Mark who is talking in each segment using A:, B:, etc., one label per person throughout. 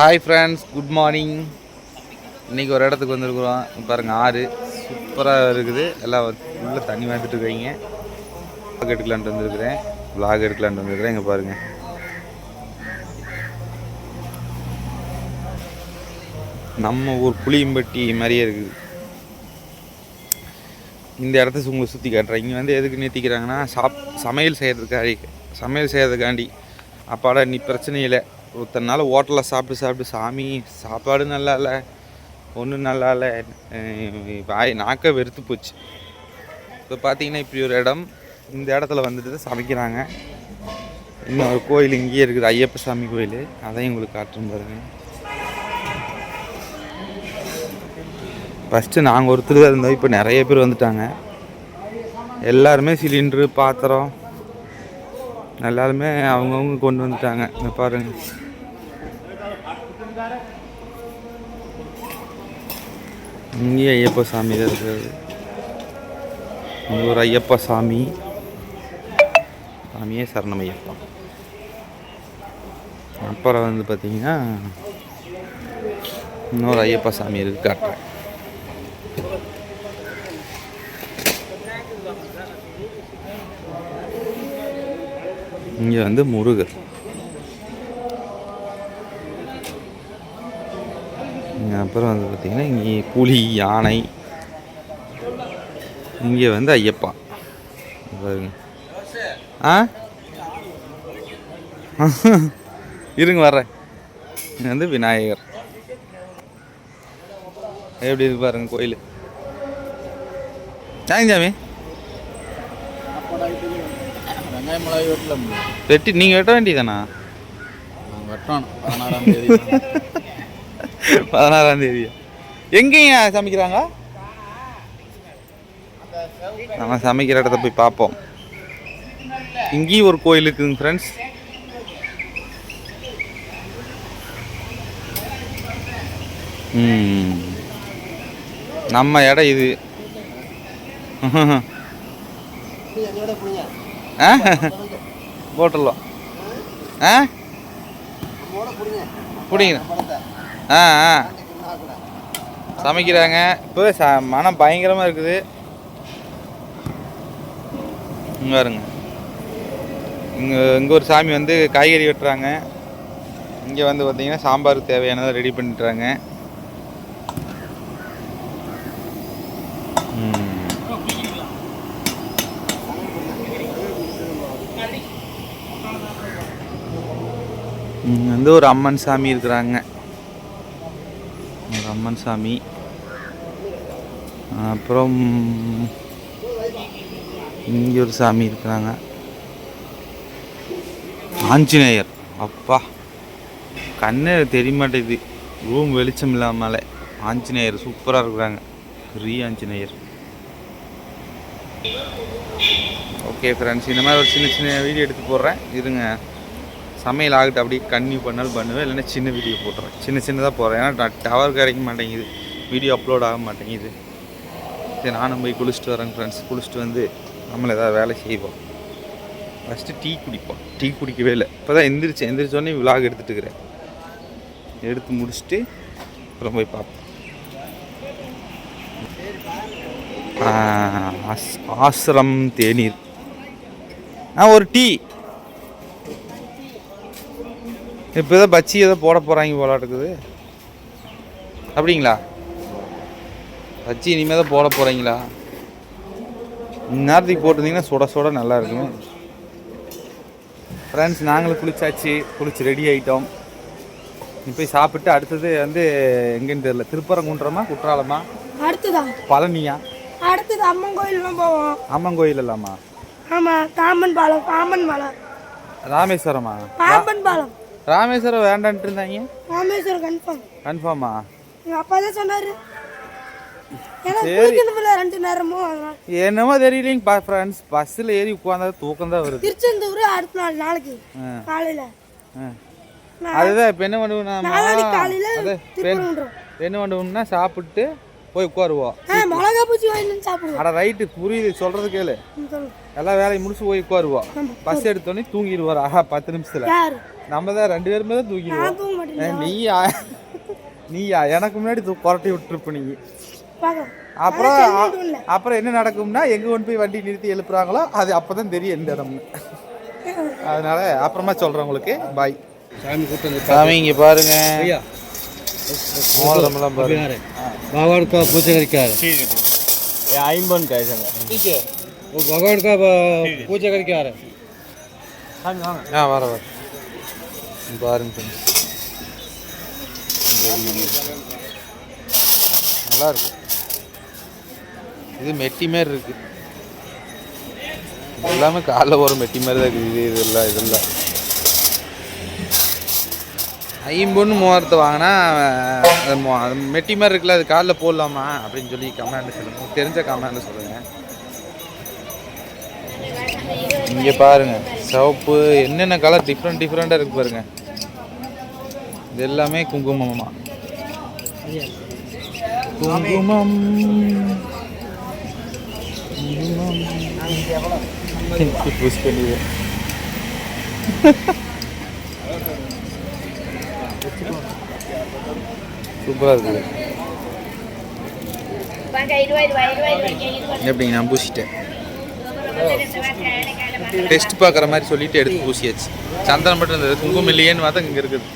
A: Hi friends good morning இன்றைக்கி ஒரு இடத்துக்கு வந்துருக்குறோம். பாருங்கள் ஆறு. சூப்பராக இருக்குது. எல்லாம் உள்ளே தண்ணி வந்துட்டு இருக்கீங்க. Vlog எடுக்கலான்ட்டு வந்துருக்குறேன். Vlog எடுக்கலான்ட்டு வந்துருக்குறேன். இங்கே பாருங்கள் நம்ம ஊர் புளியம்பட்டி மாதிரியே இருக்குது இந்த இடத்த உங்களை சுற்றி காட்டுறேன். இங்கே வந்து எதுக்கு நிறுத்திக்கிறாங்கன்னா சாப் சமையல் செய்கிறதுக்காண்டி சமையல் செய்கிறதுக்காண்டி அப்பாடா நீ பிரச்சனை இல்லை. ஒருத்தர் நாள் ஹோட்டலில் சாப்பிட்டு சாப்பிட்டு சாமி சாப்பாடு நல்லா இல்லை ஒன்றும் நல்லா இல்லை வாய் நாக்க வெறுத்து போச்சு. இப்போ பார்த்தீங்கன்னா இப்படி ஒரு இடம் இந்த இடத்துல வந்துட்டு தான் சமைக்கிறாங்க. இன்னும் ஒரு கோயில் இங்கேயே இருக்குது ஐயப்ப சாமி கோயில். அதையும் உங்களுக்கு காட்டுறேன் பாருங்க. ஃபஸ்ட்டு நாங்கள் ஒருத்தர் தான் இருந்தோம் இப்போ நிறைய பேர் வந்துட்டாங்க. எல்லாருமே சிலிண்ட்ரு பாத்திரம் எல்லாருமே அவங்கவுங்க கொண்டு வந்துட்டாங்க. இங்க பாருங்க. இங்கேயே ஐயப்ப சாமி தான் இருக்கிறது. இங்கே ஒரு ஐயப்பா சாமி. சாமியே சரணம் ஐயப்பா. அப்புறம் வந்து பார்த்தீங்கன்னா இன்னொரு ஐயப்பா சாமி இருக்கு காட்டுறேன். இங்கே வந்து முருகர். அப்புறம் வந்து பார்த்திங்கன்னா இங்கே புலி யானை இங்கே வந்து ஐயப்பா. பாருங்க. ஆ? இருங்க வர்றேன். இங்க வந்து விநாயகர். எப்படி இருக்கு பாருங்க கோயில். சாமி சாமி
B: மிளகாய் வெட்டலாம்
A: வெட்டி நீங்கள் வெட்ட வேண்டியதானா
B: வெட்டணும். பதினாறாம் தேதி.
A: பதினாறாம் தேதி. எங்கேங்க சமைக்கிறாங்க? நம்ம சமைக்கிற இடத்த போய் பார்ப்போம் இங்கேயும் ஒரு கோயில் இருக்குதுங்க ஃப்ரெண்ட்ஸ் நம்ம இடம் இது. போட்டுடலாம். ஆ? பிடிங்க ஆ ஆ. சமைக்கிறாங்க. இப்போ ச மனம் பயங்கரமாக இருக்குது. இங்கே பாருங்க. இங்கே இங்கே ஒரு சாமி வந்து காய்கறி வெட்டுறாங்க. இங்கே வந்து பார்த்திங்கன்னா சாம்பாருக்கு தேவையானதை ரெடி பண்ணிட்டுறாங்க. இங்கே வந்து ஒரு அம்மன் சாமி இருக்கிறாங்க. ஒரு அம்மன் சாமி. அப்புறம் இங்கே ஒரு சாமி இருக்கிறாங்க. ஆஞ்சநேயர். அப்பா. கண்ணு தெரிய மாட்டேங்குது ரூம் வெளிச்சம் இல்லாமலே. ஆஞ்சநேயர் சூப்பராக இருக்கிறாங்க. பெரிய ஆஞ்சநேயர். ஓகே ஃப்ரெண்ட்ஸ் இந்த மாதிரி ஒரு சின்ன சின்ன வீடியோ எடுத்து போடுறேன். இருங்க. சமையல் ஆகட்டும் அப்படியே கன்டினியூ பண்ணாலும் பண்ணுவேன் இல்லைன்னா சின்ன வீடியோ போட்டுறேன் சின்ன சின்னதாக போகிறேன் ஏன்னா டவர் கிடைக்க மாட்டேங்குது வீடியோ அப்லோட் ஆக மாட்டேங்குது சரி நானும் போய் குளிச்சுட்டு வரேன் ஃப்ரெண்ட்ஸ் குளிச்சுட்டு வந்து நம்மளை ஏதாவது வேலை செய்வோம் ஃபஸ்ட்டு டீ குடிப்போம் டீ குடிக்கவே இல்லை இப்போ தான் எந்திரிச்சேன் எந்திரிச்சோடனே விலாக் எடுத்துட்டு இருக்கிறேன் எடுத்து முடிச்சுட்டு அப்புறம் போய் பார்ப்போம் ஆஸ்- ஆசிரம் தேநீர் ஆ ஒரு டீ இப்போ ஏதோ பச்சி ஏதோ போட போகிறாங்க போல இருக்குது. அப்படிங்களா? பச்சி இனிமேல் தான் போட போகிறீங்களா இந்நேரத்துக்கு போட்டிருந்தீங்கன்னா சுட சுட நல்லா இருக்கும். ஃப்ரெண்ட்ஸ் நாங்களும் குளிச்சாச்சு. குளிச்சு ரெடி ஆகிட்டோம் போய் சாப்பிட்டு அடுத்தது வந்து எங்கேன்னு தெரியல. திருப்பரங்குன்றமா குற்றாலமா?
C: அடுத்ததா.
A: பழனியா?
C: அடுத்தது அம்மன் கோயில்லாம் போவோம்.
A: அம்மன் கோயில் இல்லாமா?
C: ஆமா தாமன் பாலம் பாம்பன் பாலம்.
A: ராமேஸ்வரமா?
C: பாம்பன் பாலம்.
A: ராமேஸ்வரம் வேண்டான்ட்டு இருந்தாங்க?
C: ராமேஸ்வரம் கன்ஃபார்ம்
A: கன்ஃபார்மா
C: எங்க அப்பா தான் சொன்னாரு.
A: என்னமோ தெரியலைங்க ஃப்ரெண்ட்ஸ் பஸ்ஸில் ஏறி உட்காந்தா தூக்கம் தான் வருது.
C: திருச்செந்தூர் அடுத்த நாள் நாளைக்கு. காலையில.
A: அதுதான் இப்போ என்ன
C: திருப்பரங்குன்றம்
A: என்ன பண்ணுவோம்னா சாப்பிட்டு போய் உட்காருவோம்.
C: மிளகா பூச்சி வாங்கி சாப்பிடுவோம்.
A: அட ரைட்டு புரியுது சொல்றது கேளு. எல்லா வேலையும் முடிச்சு போய் உட்காருவோம். பஸ் எடுத்தோடனே தூங்கிடுவார் ஆஹா பத்து நிமிஷத்துல. நம்ம தான் ரெண்டு பேருமே தான் தூங்கிடுவோம்.
C: நான் தூங்க மாட்டேன்
A: ஏய், நீயா? நீயா? எனக்கு முன்னாடி தூ- புரட்டி விட்டுருப்பு நீ. அப்புறம். அப்புறம் என்ன நடக்கும்னா எங்க கொண்டு போய் வண்டி நிறுத்தி எழுப்புறாங்களோ அது அப்பதான் தெரியும் எந்த இடம்னு. அதனால அப்புறமா சொல்றேன் உங்களுக்கு. பாய்
B: சாமி கூட்டம்
A: சாமி இங்க பாருங்க.
B: भगवान का पूजा करके आ रहे
D: ठीक है ठीक है ये आइमबन का है संग
B: वो भगवान का ब- पूजा करके आ रहे
A: ஆ வர வர இங்க பாருங்க friends. நல்லா இருக்கு இது மெட்டி மாதிரி இருக்கு இது எல்லாமே காலைல ஒரு மெட்டி மாதிரி தான் இருக்குது இது இதெல்லாம் இதெல்லாம் ஐம்பொன்னு மூவாயிரத்தை வாங்கினா அது மெட்டி மாதிரி இருக்குல்ல அது காலில் போடலாமா? அப்படின்னு சொல்லி கமெண்ட் சொல்லுங்க. உங்களுக்கு தெரிஞ்ச கமெண்ட் சொல்லுங்க. இங்கே பாருங்க சிவப்பு என்னென்ன கலர் டிஃப்ரெண்ட் டிஃப்ரெண்ட்டாக இருக்கு பாருங்க. இது எல்லாமே குங்குமமா. குங்குமம். புஷ் சூப்பராக இருக்குது எப்படிங்க நான் பூசிட்டேன். டெஸ்ட் பார்க்குற மாதிரி சொல்லிட்டு எடுத்து பூசியாச்சு. சந்தனம் மட்டும் இருந்தது குங்குமம் இல்லையேன்னு பார்த்தா இங்கே இருக்குது.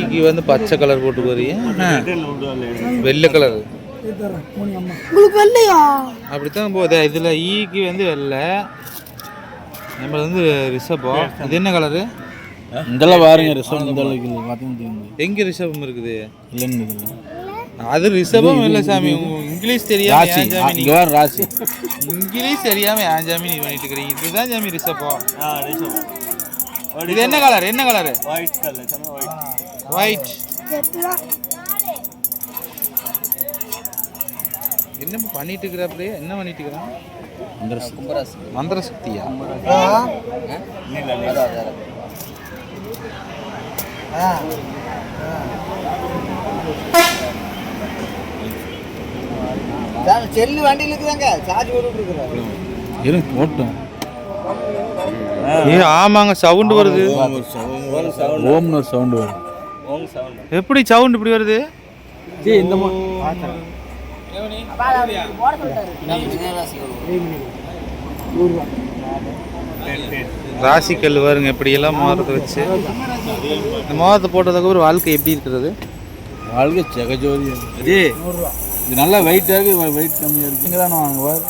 A: இங்கே வந்து பச்சை கலர் போட்டு
D: போறீங்க
A: வெள்ளை கலர் அப்படித்தான் போகுது. இதில் ஈக்கு e வந்து வெள்ளை. நம்ம வந்து ரிஷபோ இது என்ன கலரு
B: இதெல்லாம் பாருங்க ரிஷப் இந்த அளவுக்கு இல்லை பார்த்தீங்கன்னா
A: ரிஷபம் இருக்குது?
B: இல்லைன்னு
A: அது ரிஷபம் இல்லை சாமி. இங்கிலீஷ் தெரியாம
B: இங்கே வர ராசி.
A: இங்கிலீஷ் தெரியாம ஏன் ஜாமி நீ பண்ணிட்டு இருக்கிறீங்க? இதுதான்
D: ஜாமி ரிஷபோ
A: இது என்ன கலர் என்ன கலர் ஒயிட்
C: கலர் ஒயிட்
A: என்ன பண்ணிட்டு இருக்கிறாப்லையே என்ன பண்ணிட்டு இருக்கிறான் மந்திர
B: கும்பராசி
A: மந்திர சக்தியா
E: செல்லு வண்டியில் இருக்குதாங்க. சார்ஜ் போட்டு
B: இருக்கிறாங்க போட்டோம்
A: ஏ ஆமாங்க சவுண்டு வருது.
B: ஓம்னு ஒரு சவுண்டு
D: வருது.
A: எப்படி சவுண்டு இப்படி வருது?
B: இந்த ராசி
A: ராசிக்கல் வருங்க எப்படியெல்லாம் மோதிரத்தை வச்சு. இந்த மோதிரத்தை ஒரு வாழ்க்கை எப்படி இருக்கிறது?
B: வாழ்க்கை செகஜோதி அது இது நல்லா வெயிட்டாக வெயிட் கம்மியாக இருக்கு. இங்கே தானே வாங்குவார்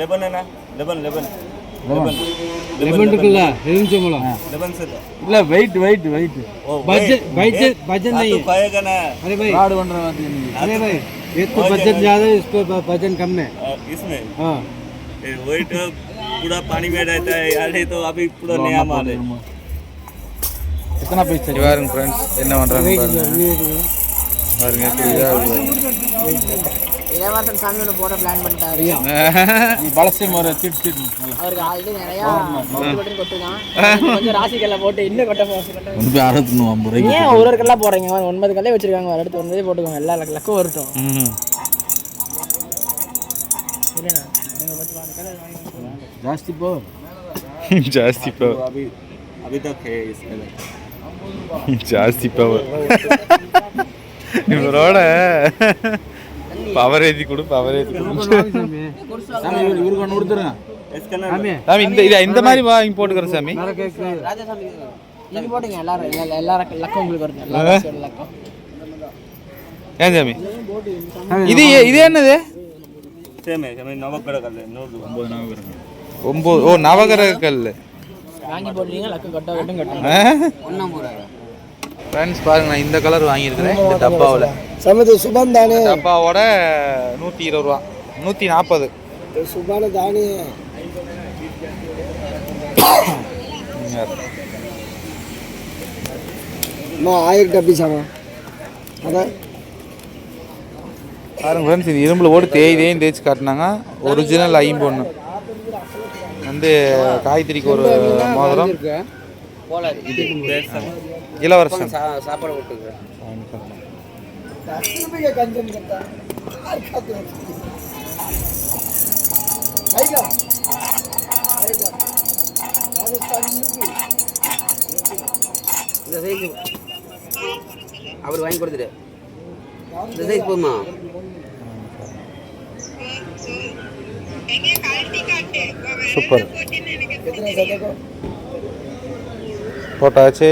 D: லெபன் என்ன? லெபன் லெபன்.
B: லெமன் இருக்குல்ல? எலுமிச்சம்பழம்
D: லெமன் சார்
B: இல்ல wait wait
D: wait
B: budget budget budget नहीं है तो कहेगा ना ये तो बजट ज्यादा है इसको ब- वजन कम है
D: अ, इसमें
B: हाँ
D: वेट पूरा पानी में रहता है अरे तो अभी पूरा नया माल है
B: कितना पैसा
A: சரி பாருங்க ஃப்ரெண்ட்ஸ் என்ன பண்ணுறாங்க பாருங்க பாருங்க எப்படி இதா இருக்குது.
E: இளவரசன் சாமி ஒன்று போட பிளான் பண்ணிட்டாரு
B: பலசே மர திட் திட்
E: அவருக்கு ஆல்ரெடி நிறையா கொட்டு கொட்டுதான் கொஞ்சம் ராசிக்கல்ல போட்டு இன்னும் கொட்ட போச்சு
B: ஒன்று போய் அறுபத்தி ஐம்பது ரூபாய்க்கு
E: ஏன் ஒரு ஒரு கல்லா போடுறீங்க ஒரு ஒன்பது கல்லே வச்சிருக்காங்க ஒரு அடுத்து ஒன்பதே போட்டுக்கோங்க எல்லா லக்கு லக்கும் வரட்டும்
A: ம்
E: இல்லைண்ணா நீங்கள் பத்து பாஞ்சு கல்லை வாங்கி
B: ஜாஸ்தி போ
A: ஜாஸ்தி பவர்
D: अभी अभी तक है इसमें
A: ஜாஸ்தி பவர் இவரோட பவர் பவரேதி கொடு பவரேதி
B: சாமி
A: இந்த இது இந்த மாதிரி வாங்கி போட்டுக்கிறேன் சாமி.
E: போட்டுங்க எல்லாரும் எல்லாரும் லக்கம் உங்களுக்கு வருது. லக்கம்.
A: ஏன் சாமி? இது இது என்னது?
D: ஒன்பது
A: ஓ நவகரக கல்
E: வாங்கி போடுறீங்க லக்கம் கட்ட கட்டும் கட்டணும்.
A: ஃப்ரெண்ட்ஸ் பாருங்க நான் இந்த கலர் வாங்கியிருக்கிறேன் இந்த டப்பாவில்
E: சமது சுபம் தானே.
A: டப்பாவோட நூற்றி இருபது ரூபா நூற்றி நாற்பது
E: சுபான தானே. ஆயிரம் டப்பி சாமா. அதான்
A: பாருங்க ஃப்ரெண்ட்ஸ் இது இரும்பில் போட்டு தேய் தேயும் தேய்ச்சி காட்டினாங்க. ஒரிஜினல் ஐம்பொன்று வந்து காய்கறிக்கு ஒரு மோதிரம். இளவரசன்.
E: சாப்பாடு
F: அவர் வாங்கி கொடுத்துரு இந்த சைஸ் போதுமா?
A: சூப்பர். போட்டாச்சு.